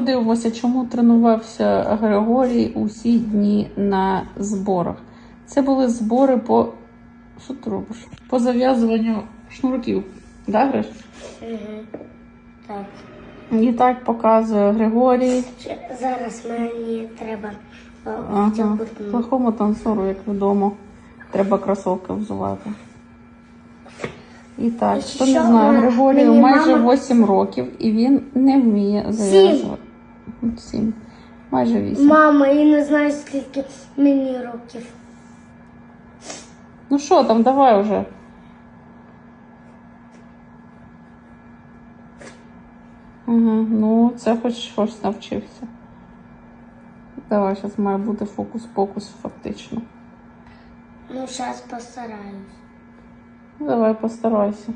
Подивимося, чому тренувався Григорій усі дні на зборах. Це були збори по. Що ти робиш? По зав'язуванню шнурків. Да, Гриш? Угу. Так. І так показує Григорій. Зараз мені треба Ага. Плохому танцору, як відомо, треба кросовки взувати. І так, хто не знає, Григорію майже мама- 8 років і він не вміє зав'язувати. 7. Майже 8. Мама, я не знаю, скільки мені років. Ну що там, давай уже. Угу, ну, це хоч щось навчився. Давай, зараз має бути фокус-покус фактично. Ну, зараз постараюсь. Давай постарайся.